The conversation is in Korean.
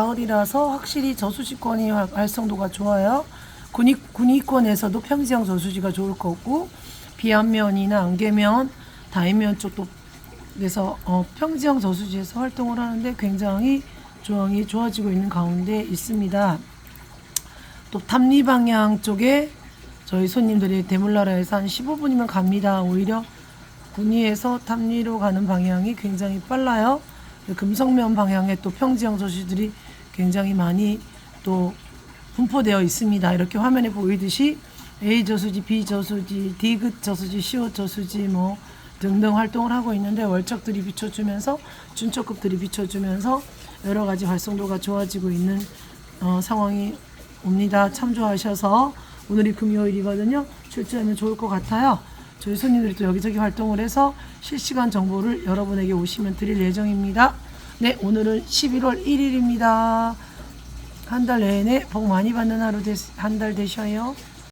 가을이라서 확실히 저수지권이 활- 활성도가 좋아요. 군위, 군위권에서도 평지형 저수지가 좋을 거고 비안면이나 안개면, 다인면 쪽도 그래서 어, 평지형 저수지에서 활동을 하는데 굉장히 조항이 좋아지고 있는 가운데 있습니다. 또 탐리 방향 쪽에 저희 손님들이 대물나라에서 한 15분이면 갑니다. 오히려 군위에서 탐리로 가는 방향이 굉장히 빨라요. 금성면 방향에 또 평지형 저수지들이 굉장히 많이 또 분포되어 있습니다. 이렇게 화면에 보이듯이 A 저수지, B 저수지, D급 저수지, CO 저수지 뭐 등등 활동을 하고 있는데 월척들이 비춰주면서 준척급들이 비춰주면서 여러 가지 활성도가 좋아지고 있는 어, 상황이 옵니다. 참조하셔서 오늘이 금요일이거든요. 출제하면 좋을 것 같아요. 저희 손님들이 또 여기저기 활동을 해서 실시간 정보를 여러분에게 오시면 드릴 예정입니다. 네, 오늘은 11월 1일입니다. 한 달 내내 복 많이 받는 하루 한달 되셔요.